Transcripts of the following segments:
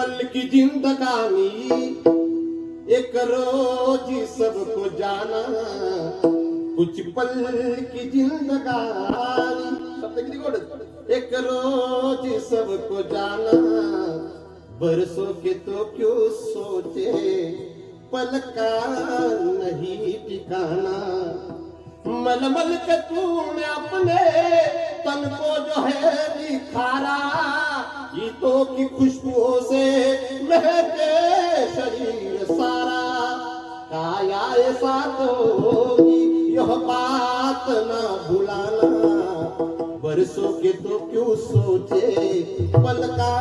पल की जिंदगानी एक रोज सबको जाना। कुछ पल की जिंदगानी शब्द किती गोड एक रोज सबको जाना। बरसों के तो क्यों सोचे? पल का नहीं ठिकाना। मलमल के तूने अपने तन को जो है निखारा। गीतों की खुशबुओं से महके शरीर सारा। काया ऐसा तो होगी यह बात ना भुलाना। बरसों के तो क्यों सोचे पल का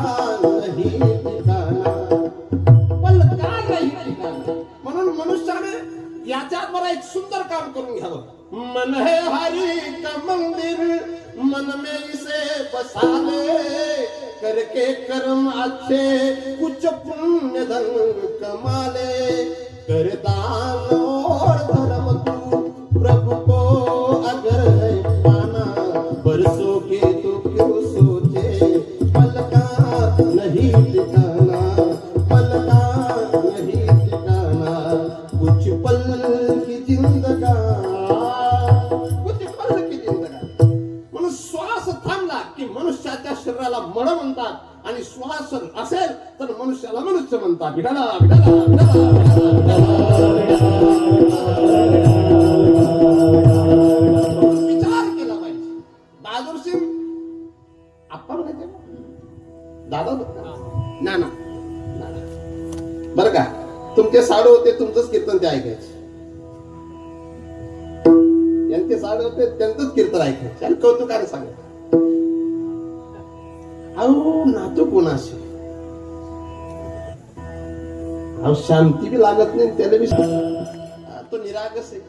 नहीं ठिकाना पल का नाही ठिकाना म्हणून मनुष्याने याच्यात मला एक सुंदर काम करून घ्यावं. मन है हरि का मंदिर मन में इसे बसा ले करके कर्म अच्छे कुछ पुण्य धन कमा ले। कर दान और धर्म तू प्रभु को विचार केला पाहिजे. बहादूर सिंग आपण दादा ना ना. बर का? तुमचे साडू होते तुमचंच कीर्तन ते ऐकायचे. यांचे साडू होते त्यांचंच कीर्तन ऐकायचे. आणि कौतुकाने सांगायचं अहो नातू कोणाशी? अहो शांती बी लागत नाही त्याला बी तो निरागस आहे.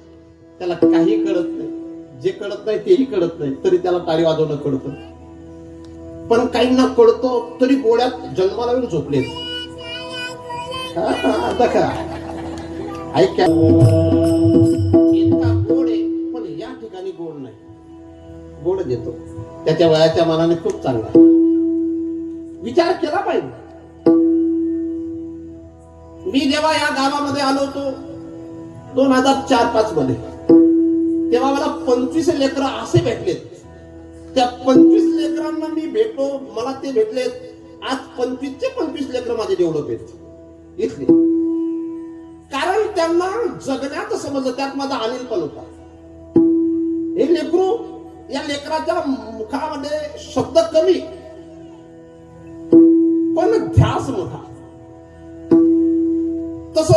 त्याला काही कळत नाही. जे कळत नाही तेही कळत नाही. तरी त्याला टाळी वाजवणं कळतं. पण काहींना कळतो तरी गोळ्यात जन्माला येऊन झोपले आता का ऐका इतका गोड आहे पण या ठिकाणी गोड नाही. गोड देतो. त्याच्या वयाच्या मनाने खूप चांगला विचार केला पाहिजे. मी जेव्हा या गावामध्ये आलो होतो दोन हजार चार पाच मध्ये तेव्हा मला पंचवीस लेकर असे भेटलेत. त्या पंचवीस लेकरांना मी भेटलो मला ते भेटलेत आज पंचवीसचे पंचवीस लेकर माझे डेव्हलप आहेत इथले. कारण त्यांना जगण्यात समजलं त्यात माझा अनिल पण होता. हे लेकरू या लेकराच्या मुखामध्ये शब्द कमी पण ध्यास मोठा. तस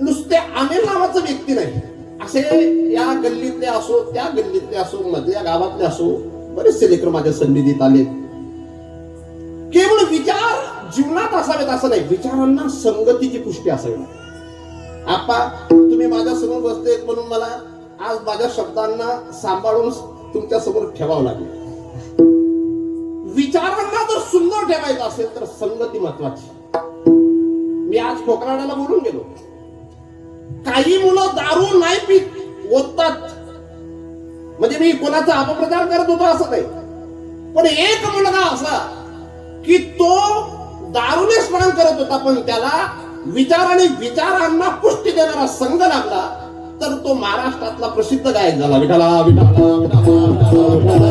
नुसते आमिर नावाचं व्यक्ती नाही. असे या गल्लीतले असो त्या गल्लीतले असो मधल्या गावातले असो बरेचसे लेकर माझ्या सन्निधीत आले. केवळ विचार जीवनात असावेत असं नाही विचारांना संगतीची पुष्टी असावी. आपा तुम्ही माझ्यासमोर बसते म्हणून मला आज माझ्या शब्दांना सांभाळून तुमच्यासमोर ठेवावं लागेल. विचारांना जर सुंदर ठेवायचं असेल तर संगती महत्वाची. मी आज खोकराडाला बोलून गेलो. काही मुलं दारू नाही पित ओततात. म्हणजे मी कोणाचा अपप्रचार करत होतो असं नाही. पण एक मुलगा असा की तो दारूने स्मरण करत होता पण त्याला विचार आणि विचारांना पुष्टी देणारा संघ लागला तर तो महाराष्ट्रातला प्रसिद्ध गायक झाला. विठाला विठाला विठाला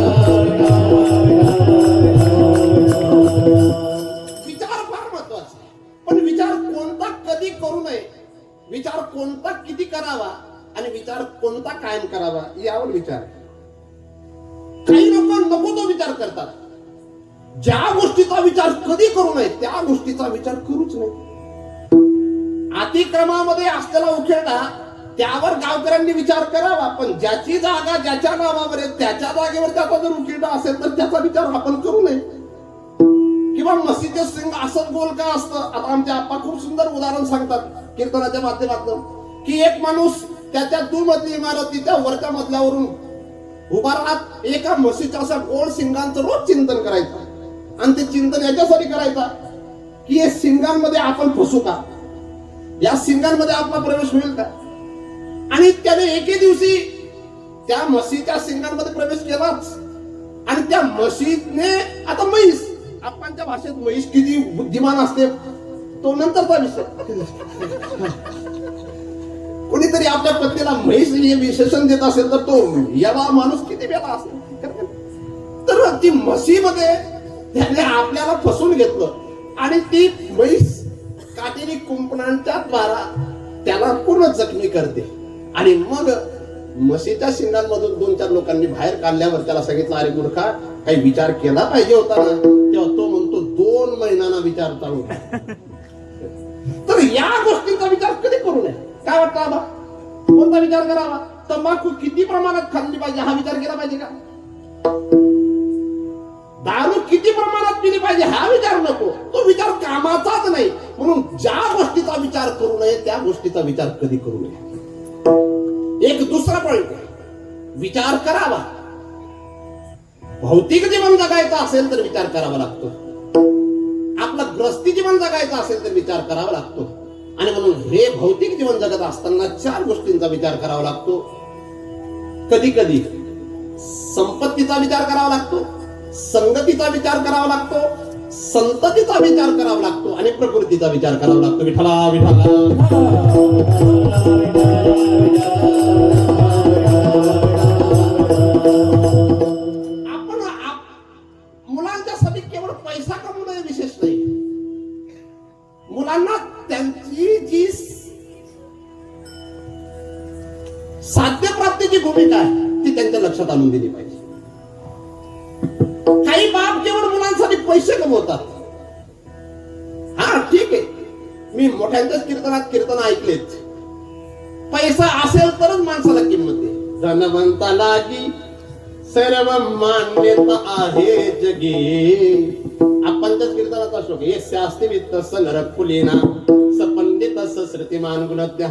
करावा. पण ज्याची जागा ज्याच्या नावावर आहे त्याच्या जागेवर त्याचा जर उकिरडा असेल तर त्याचा विचार आपण करू नये. किंवा मस्जिदचे सिंग असं गोल का असतं? आता आमच्या आप्पा खूप सुंदर उदाहरण सांगतात कीर्तनाच्या माध्यमातून. की एक माणूस त्याच्या दुमधली इमारतीच्या वरच्या मजल्यावरून उभा राहत एका म्हशीच्या असा गोल सिंगांचं रोज चिंतन करायचं. आणि ते चिंतन याच्यासाठी करायचा की हे सिंगांमध्ये आपण फसू का? या सिंगांमध्ये आपला प्रवेश होईल का? आणि त्याने एके दिवशी त्या म्हशीच्या सिंगांमध्ये प्रवेश केलाच. आणि त्या म्हशीने आता म्हैस आपणच्या भाषेत म्हैस किती बुद्धिमान असते तो नंतरचा विषय. कोणीतरी आपल्या पत्नीला म्हैस हे विशेषण देत असेल तर तो याला माणूस किती वेळा असेल तर ती म्हशीमध्ये त्याने आपल्याला फसून घेतलं. आणि ती म्हैस काटेरी कुंपणांच्या द्वारा त्याला पूर्ण जखमी करते. आणि मग मसीच्या शिंगांमधून दोन चार लोकांनी बाहेर काढल्यावर त्याला सांगितलं अरे मूर्खा काही विचार केला पाहिजे होता ना? तेव्हा तो म्हणतो दोन महिन्यांना विचार चालू तर या गोष्टींचा विचार कधी करू नये? काय वाटतं आबा? कोणता विचार करावा? तंबाखू किती प्रमाणात खाल्ली पाहिजे? हा विचार केला पाहिजे का? दारू किती प्रमाणात पिली पाहिजे? हा विचार नको. तो विचार कामाचाच नाही. म्हणून ज्या गोष्टीचा विचार करू नये त्या गोष्टीचा विचार कधी करू नये. दुसरा पॉइंट विचार करावा. भौतिक जीवन जगायचं असेल तर विचार करावा लागतो. आपलं ग्रस्ती जीवन जगायचं असेल तर विचार करावा लागतो. आणि म्हणून हे भौतिक जीवन जगत असताना चार गोष्टींचा विचार करावा लागतो. कधी कधी संपत्तीचा विचार करावा लागतो. संगतीचा विचार करावा लागतो. संततीचा विचार करावा लागतो आणि प्रकृतीचा विचार करावा लागतो. विठला विठला आपण मुलांच्यासाठी केवळ पैसा कमवणं विशेष नाही. मुलांना त्यांची जी साध्यप्राप्तीची भूमिका आहे ती त्यांच्या लक्षात आणून दिली पाहिजे. काही बाप पैसे कमवतात. हा ठीक आहे. मी मोठ्यांच्याच कीर्तनात कीर्तन ऐकलेत. पैसा असेल तरच माणसाला किंमत आहे. धनवंताला की सर्व मान्यता आहे जगे. आपण त्याच कीर्तनाचा श्लोक हे शास्त्री वित्त स नरकुलीना स पंडित गुणज्ञ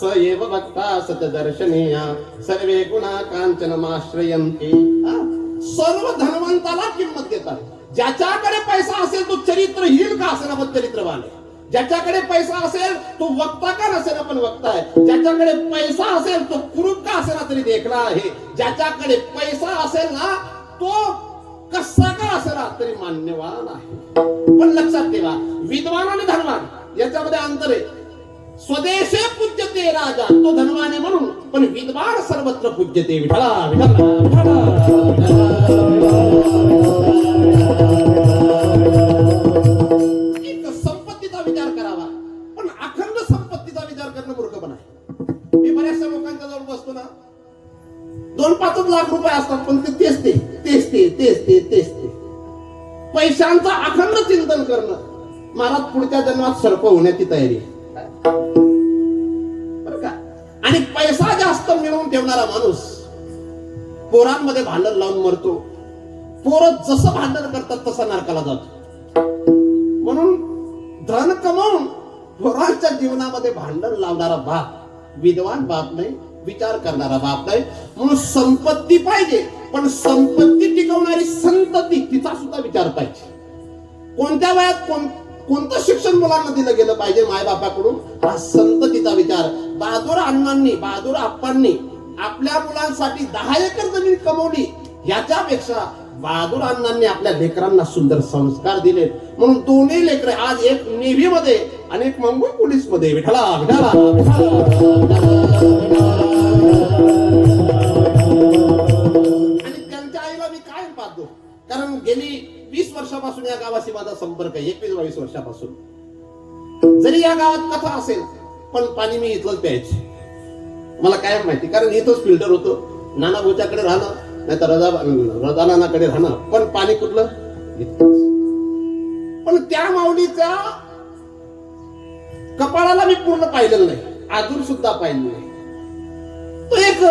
स एव भक्ता सत दर्शनीय. सर्वे गुणा कांचनमाश्रयन्ते हा? सर्व धनवंताला किंमत देतात. ज्याच्याकडे पैसा असेल तो चरित्रहीन का असेना पण चरित्रवान आहे ज्याच्याकडे पैसा असेल तो वक्ता का नसेल पण वक्ता आहे ज्याच्याकडे पैसा असेल तो कुरूप का असेना तरी देखला आहे ज्याच्याकडे पैसा असेल ना तो कसा का असेना तरी मान्यवान आहे पण लक्षात ठेवा विद्वान आणि धनवान याच्यामध्ये अंतर आहे स्वदेशे पूज्यते राजा तो धनवाने आहे म्हणून पण विद्वान सर्वत्र पूज्यते विठला विठला एक संपत्तीचा विचार करावा. पण अखंड संपत्तीचा विचार करणं मूर्खपण आहे. मी बऱ्याचशा लोकांच्या जवळ बसतो ना. दोन पाचच लाख रुपये असतात पण ते तेच ते तेच ते तेच ते तेच ते. पैशांचं अखंड चिंतन करणं. महाराज पुढच्या जन्मात सर्प होण्याची तयारी बर का? आणि पैसा जास्त मिळवून ठेवणारा माणूस पोरांमध्ये भांडण लावून मरतो. पोरं जसं भांडण करतात तसा नरकाला जातो. म्हणून धन कमवून पोरांच्या जीवनामध्ये भांडण लावणारा बाप विद्वान बाप नाही विचार करणारा बाप नाही. म्हणून संपत्ती पाहिजे पण संपत्ती टिकवणारी संतती तिचा सुद्धा विचार पाहिजे. कोणत्या वयात कोण कोणतं शिक्षण मुलांना दिलं गेलं पाहिजे मायबापाकडून? हा संततीचा विचार. बहादूर अण्णांनी बहादूर आप्पांनी आपल्या मुलांसाठी दहा एकर जमीन कमवली याच्यापेक्षा बहादूर अण्णांनी आपल्या लेकरांना सुंदर संस्कार दिले म्हणून दोन्ही लेकर आज एक नेव्ही मध्ये आणि एक मुंबई पोलीसमध्ये विठाला विठाला आणि त्यांच्या आईला मी काय पाहतो. कारण गेली वीस वर्षापासून या गावाशी माझा संपर्क आहे एकवीस बावीस वर्षापासून. जरी या गावात कथा असेल पण पाणी मी इथलंच प्यायचे. मला काय माहिती कारण इथंच फिल्टर होतो. नाना भोच्याकडे राहणं नाही तर रजा रजानाकडे राहणं पण पाणी कुठलं? पण त्या माऊलीचा कपाळाला मी पूर्ण पाहिलेलं नाही. अजून सुद्धा पाहिलं नाही. तो एक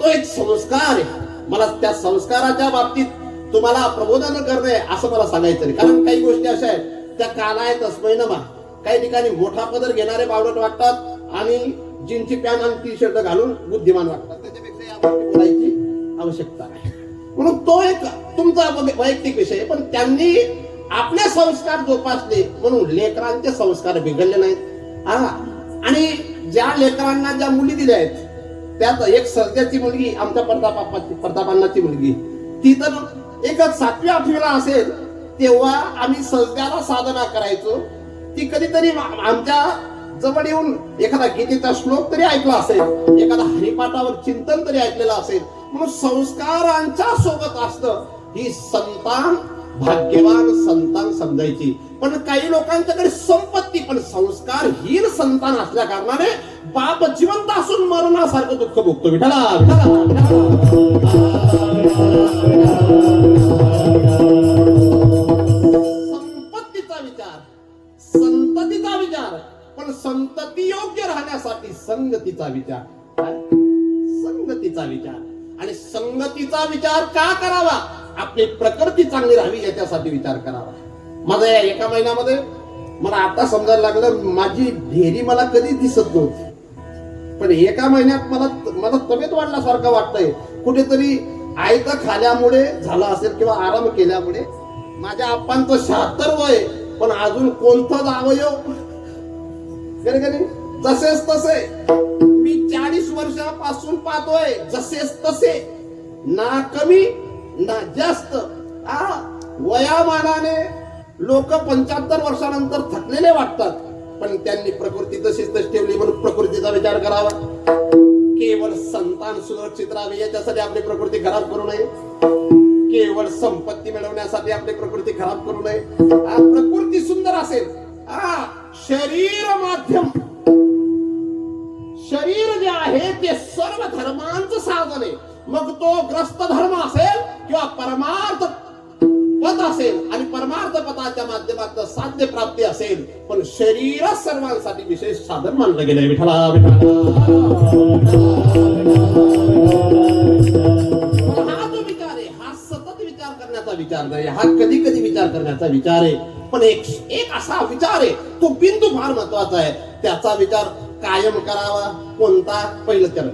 तो एक संस्कार आहे. मला त्या संस्काराच्या बाबतीत तुम्हाला प्रबोधन करणे असं मला सांगायचं नाही. कारण काही गोष्टी अशा आहेत. त्या काला आहेत तस्मै नमा. काही ठिकाणी मोठा पदर घेणारे बावडट वाटतात आणि जीनची पॅन आणि टी शर्ट घालून बुद्धिमान वाटतात. त्याच्यापेक्षा या गोष्टी बोलायची आवश्यकता आहे. म्हणून तो एक तुमचा वैयक्तिक विषय पण त्यांनी आपले संस्कार जोपासले म्हणून लेकरांचे संस्कार बिघडले नाहीत. हा. आणि ज्या लेकरांना ज्या मुली दिल्या आहेत त्यात एक सध्याची मुलगी आमच्या प्रतापाची प्रतापांनाची मुलगी. ती तर एकच सातवी आठवीला असेल तेव्हा आम्ही सजद्याला साधना करायचो. ती कधीतरी आमच्या जवळ येऊन एखादा गीतेचा श्लोक तरी ऐकला असेल एखादा हरिपाठावर चिंतन तरी ऐकलेलं असेल म्हणून संस्कारांच्या सोबत असतं ही संतान भाग्यवान संतान समजायची. पण काही लोकांच्याकडे संपत्ती पण संस्कारहीन संतान असल्या कारणाने बाप जिवंत असून मरणासारखं दुःख भोगतो. विठाला संपत्तीचा विचार संततीचा विचार. पण संतती योग्य राहण्यासाठी संगतीचा विचार. संगतीचा विचार. आणि संगतीचा विचार का करावा? आपली प्रकृती चांगली राहावी याच्यासाठी विचार करावा. माझा या एका महिन्यामध्ये मला आता समजायला लागलं माझी ढेरी मला कधी दिसत नव्हती. पण एका महिन्यात मला मला तब्येत वाढल्यासारखं वाटतंय. कुठेतरी आयत खाल्यामुळे झालं असेल किंवा आराम केल्यामुळे माझ्या आप्पांचं शहात्तर वय पण अजून कोणतं अवयव जसेच तसे. मी चाळीस वर्षापासून पाहतोय जसेच तसे. ना कमी ना जास्त. आ वयामानाने लोक पंच्याहत्तर वर्षानंतर थकलेले वाटतात. पण त्यांनी प्रकृती तशीच तशी ठेवली म्हणून प्रकृतीचा विचार करावा. केवळ संतान सुरक्षित राहावी याच्यासाठी आपली प्रकृती खराब करू नये. केवळ संपत्ती मिळवण्यासाठी आपली प्रकृती खराब करू नये. प्रकृती सुंदर असेल. आ, शरीर माध्यम शरीर जे आहे ते सर्व धर्मांचं साधन आहे. मग तो ग्रस्त धर्म असेल किंवा परमार्थ पद असेल आणि परमार्थ पदाच्या माध्यमात साध्य प्राप्ती असेल पण शरीर सर्वांसाठी विशेष साधन मानलं गेलंय. विठला जो विचार आहे हा सतत विचार करण्याचा विचार नाही. हा कधी कधी विचार करण्याचा विचार आहे. पण एक एक असा विचार आहे तो बिंदू फार महत्त्वाचा आहे. त्याचा विचार कायम करावा कोणता? पहिलं चरण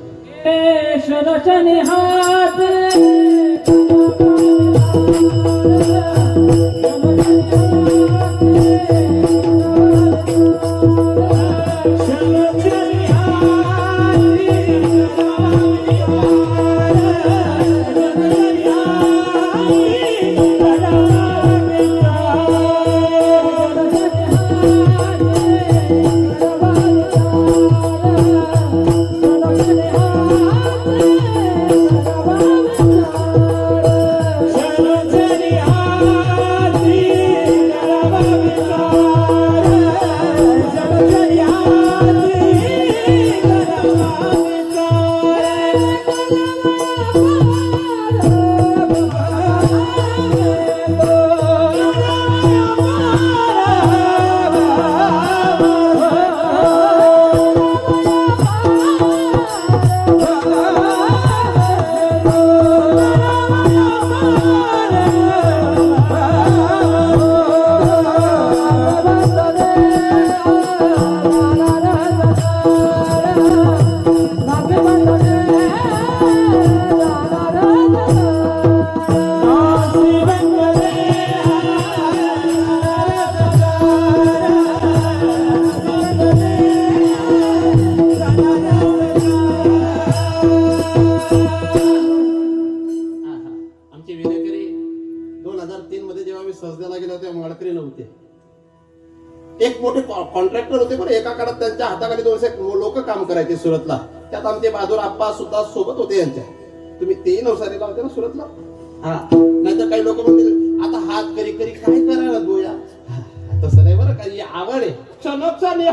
हजार तीन मध्ये जेव्हा मी सजद्याला गेलो तेव्हा मडकरी नव्हते. एक मोठे कॉन्ट्रॅक्टर होते पण एका काळात त्यांच्या हाताखाली दोनशे लोक काम करायचे सुरतला. त्यात आमचे बहादूर आप्पा सुद्धा सोबत होते यांच्या. तुम्ही तेही नवसारीला होते ना सुरतला? हा. नाहीतर काही लोक म्हणतील आता हात करी करी काय करायला गोया तसं नाही बरं काही आवड आहे. क्षण क्षणी